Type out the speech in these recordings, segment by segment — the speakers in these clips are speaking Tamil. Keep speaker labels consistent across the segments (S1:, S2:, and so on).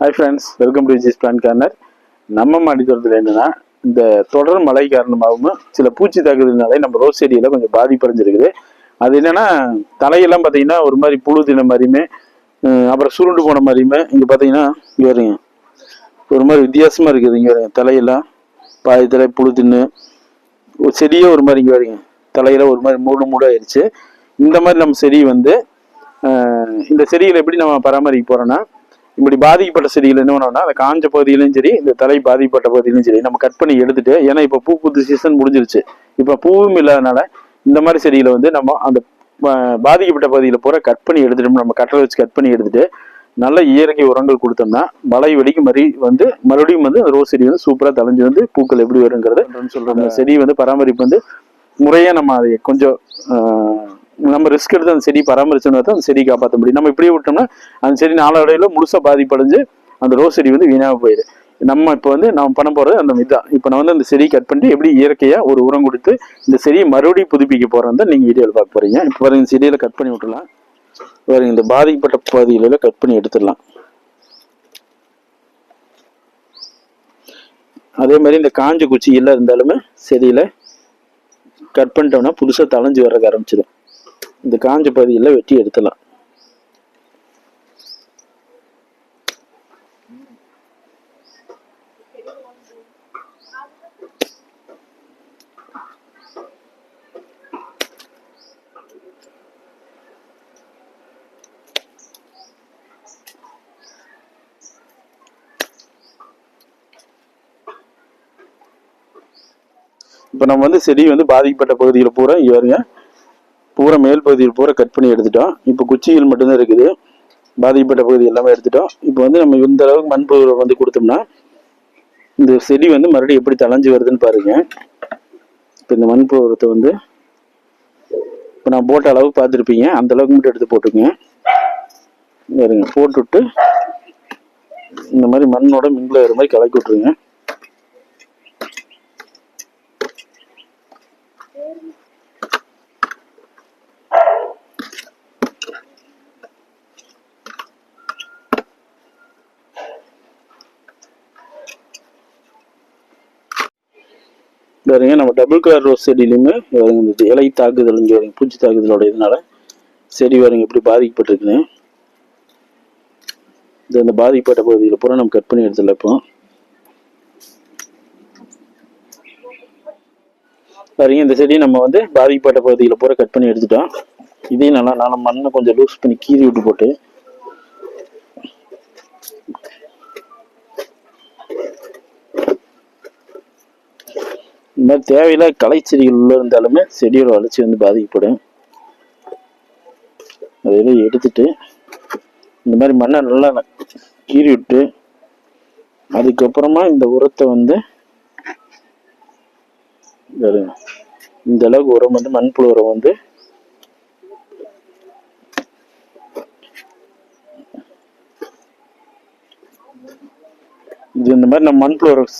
S1: Hi friends welcome to this plan corner நம்ம மாடி தோட்டத்தில் என்னென்னா இந்த தொடர் மழை காரணமாகவும் சில பூச்சி தாக்குதல்னாலே நம்ம ரோஸ் செடியில் கொஞ்சம் பாதிப்படைஞ்சிருக்குது அது என்னென்னா தலையெல்லாம் பார்த்தீங்கன்னா ஒரு மாதிரி புழு தின மாதிரியுமே அப்புறம் சுருண்டு போன மாதிரியுமே இங்கே பார்த்தீங்கன்னா இங்கே வருங்க ஒரு மாதிரி வித்தியாசமாக இருக்குது இங்கே வருங்க தலையெல்லாம். பாதி தலை புழு தின்னு ஒரு செடியே ஒரு மாதிரி இங்கே வருங்க தலையெல்லாம் ஒரு மாதிரி மூடு மூடு ஆயிடுச்சு இந்த மாதிரி நம்ம செடி வந்து இந்த செடிகளை எப்படி நம்ம பராமரிக்க போகிறோன்னா இப்படி பாதிக்கப்பட்ட செடிகள் என்ன பண்ணோம்னா அந்த காஞ்ச பகுதியிலும் சரி இந்த தலை பாதிக்கப்பட்ட பகுதியிலும் சரி நம்ம கட் பண்ணி எடுத்துட்டு ஏன்னா இப்போ பூ புது சீசன் முடிஞ்சிருச்சு. இப்போ பூவும் இல்லாதனால இந்த மாதிரி செடிகளை வந்து நம்ம அந்த பாதிக்கப்பட்ட பகுதியில் பூரா கட் பண்ணி எடுத்துட்டோம் நம்ம கட்டரை வச்சு கட் பண்ணி எடுத்துட்டு நல்ல இயற்கை உரங்கள் கொடுத்தோம்னா மழை வெடிக்கு மாதிரி வந்து மறுபடியும் வந்து அந்த ரோஸ் செடி வந்து சூப்பரா தலைஞ்சு வந்து பூக்கள் எப்படி வருங்கிறது அந்த செடி வந்து பராமரிப்பு வந்து முறையா நம்ம அதை கொஞ்சம் நம்ம ரிஸ்க் எடுத்து அந்த செடி பராமரிச்சோம்னா தான் அந்த செடி காப்பாற்ற முடியும். நம்ம இப்படியே விட்டோம்னா அந்த செடி நாளடைவில் முழுசாக பாதிப்படைஞ்சு அந்த ரோஸ் செடி வந்து வீணாக போயிடு நம்ம இப்போ வந்து நம்ம பண்ண போகிறது அந்த இதுதான் இப்போ நான் வந்து அந்த செடியை கட் பண்ணிட்டு எப்படி இயற்கையாக ஒரு உரம் கொடுத்து இந்த செடியை மறுபடியும் புதுப்பிக்க போறேன் தான் நீங்கள் வீடியோவில் பார்க்க போகிறீங்க இப்போ பாருங்க இந்த செடியில் கட் பண்ணி விட்டுலாம் பாருங்க இந்த பாதிக்கப்பட்ட பகுதிகளில் கட் பண்ணி எடுத்துடலாம். அதே மாதிரி இந்த காஞ்ச குச்சி எல்லாம் இருந்தாலுமே செடியில் கட் பண்ணிட்டோம்னா புதுசாக தளைஞ்சு வர்றதுக்கு ஆரம்பிச்சிடும். இந்த காஞ்ச பகுதியெல்லாம் வெட்டி எடுத்துடலாம். இப்போ நம்ம வந்து செடி வந்து பாதிக்கப்பட்ட பகுதியில் பூரா இங்கே வருங்க பூரா மேல் பகுதியில் பூரா கட் பண்ணி எடுத்துட்டோம். இப்போ குச்சிகள் மட்டும்தான் இருக்குது. பாதிக்கப்பட்ட பகுதி எல்லாமே எடுத்துட்டோம். இப்போ வந்து நம்ம இந்த அளவுக்கு மண்புழு வந்து கொடுத்தோம்னா இந்த செடி வந்து மறுபடியும் எப்படி தளைஞ்சு வருதுன்னு பாருங்க. இப்போ இந்த மண்புருவரத்தை வந்து இப்போ நான் போட்ட அளவு பார்த்துருப்பீங்க. அந்த அளவுக்கு மட்டும் எடுத்து போட்டுக்கோங்க. இருங்க போட்டுவிட்டு இந்த மாதிரி மண்ணோட மின்ல வர மாதிரி கலக்கி விட்ருங்க பாருங்க நம்ம டபுள் கலர் ரோஸ் செடியிலுமே இந்த இலை தாக்குதல் இங்கே பாருங்க பூச்சி தாக்குதலோட இதனால செடி பாருங்க எப்படி பாதிக்கப்பட்டிருக்குன்னு இது அந்த பாதிக்கப்பட்ட பகுதியில் பூரா நம்ம கட் பண்ணி எடுத்துல இப்போ. பாருங்க இந்த செடி நம்ம வந்து பாதிக்கப்பட்ட பகுதியில் பூரா கட் பண்ணி எடுத்துட்டோம். இதையும் நல்லா நானும் மண்ணை கொஞ்சம் லூஸ் பண்ணி கீறி விட்டு போட்டு இந்த மாதிரி தேவையில்லாத களை செடிகள் உள்ள இருந்தாலுமே செடியோட வளர்ச்சி வந்து பாதிக்கப்படும். அதெல்லாம் எடுத்துட்டு இந்த மாதிரி மண்ணை நல்லா கீறி விட்டு அதுக்கப்புறமா இந்த உரத்தை வந்து இந்த அளவுக்கு உரம் வந்து மண்புழு உரம் வந்து இது இந்த மாதிரி நம்ம மண்புழு உரம்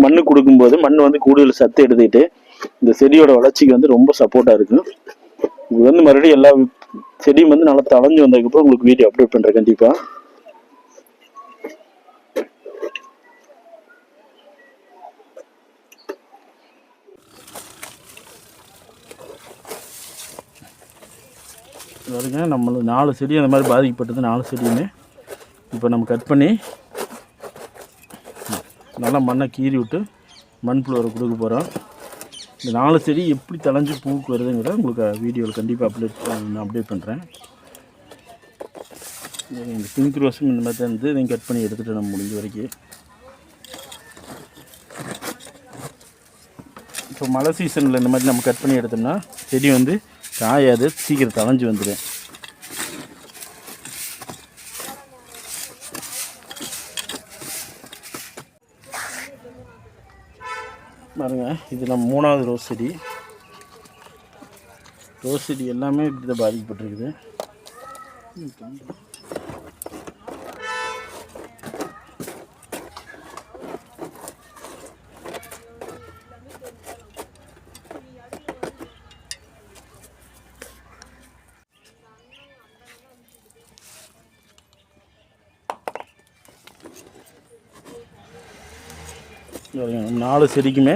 S1: மண்ணு கொடுக்கும்போது மண் வந்து கூடுதல் சத்து எடுத்துக்கிட்டு இந்த செடியோட வளர்ச்சிக்கு வந்து ரொம்ப சப்போர்ட்டா இருக்கும் இது வந்து மறுபடியும் எல்லா செடியும் வந்து நல்லா தளஞ்சு வந்ததுக்கப்புறம் உங்களுக்கு வீடியோ அப்லோட் பண்ணுறேன் கண்டிப்பாக பாருங்க நம்மளுக்கு நாலு செடி அந்த மாதிரி பாதிக்கப்பட்டது நாலு செடியுமே. இப்போ நம்ம கட் பண்ணி நல்லா மண்ணை கீறி விட்டு மண் உரம் கொடுக்க போகிறோம் இந்த நாலு செடி எப்படி தலைஞ்சு பூக்கு வருதுங்கிறத உங்களுக்கு வீடியோவில் கண்டிப்பாக அப்டேட் நான் அப்டேட் பண்ணுறேன் இந்த பிங்க் ரோஸும் இந்த மாதிரி தான் இருந்து இதையும் கட் பண்ணி எடுத்துகிட்டு நம்ம முடிஞ்ச வரைக்கும். இப்போ மழை சீசனில் இந்த மாதிரி நம்ம கட் பண்ணி எடுத்தோம்னா செடி வந்து காயாது சீக்கிரம் தளைஞ்சு வந்துடும். பாருங்கள் இது நம்ம மூணாவது ரோஸ் செடி. ரோஸ் செடி எல்லாமே இப்படி தான் பாதிக்கப்பட்டிருக்குது. நாலு செடிக்குமே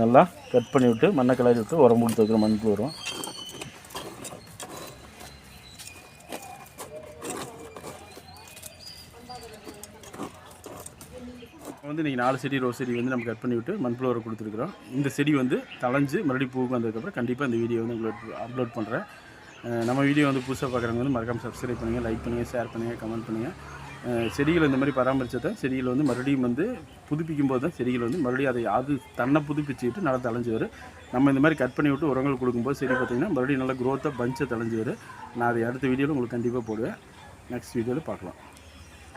S1: நல்லா கட் பண்ணி விட்டு மண்ணை கிளறி விட்டு உரம் கொடுத்து வைக்கிற மண்ணுக்கு வரும். வந்து இன்றைக்கி நாலு செடி ரோஸ் செடி வந்து நம்ம கட் பண்ணி விட்டு மண்புழு உரம் கொடுத்துருக்குறோம். இந்த செடி வந்து தளைஞ்சு மறுபடியும் பூவுக்கு வந்ததுக்கப்புறம் கண்டிப்பாக இந்த வீடியோ வந்து உங்களுக்கு அப்லோட் பண்ணுறேன் நம்ம வீடியோ வந்து புதுசாக பார்க்குறவங்க வந்து மறக்காமல் சப்ஸ்கிரைப் பண்ணுங்கள் லைக் பண்ணுங்கள் ஷேர் பண்ணுங்கள் கமெண்ட் பண்ணுங்கள் செடிகளை இந்த மாதிரி பராமரிச்சதை செடிகள் வந்து மறுபடியும் வந்து புதுப்பிக்கும் போது தான் செடிகள் வந்து மறுபடியும் அதை அது தன்னை புதுப்பிச்சுக்கிட்டு நல்லா தலைஞ்சு வரும் நம்ம இந்த மாதிரி கட் பண்ணி விட்டு உரங்கள் கொடுக்கும்போது செடி பார்த்திங்கன்னா மறுபடியும் நல்லா க்ரோத்தாக பஞ்சை தலைஞ்சு வரும் நான் அதை அடுத்த வீடியோவில் உங்களுக்கு கண்டிப்பாக போடுவேன். நெக்ஸ்ட் வீடியோவில் பார்க்கலாம்.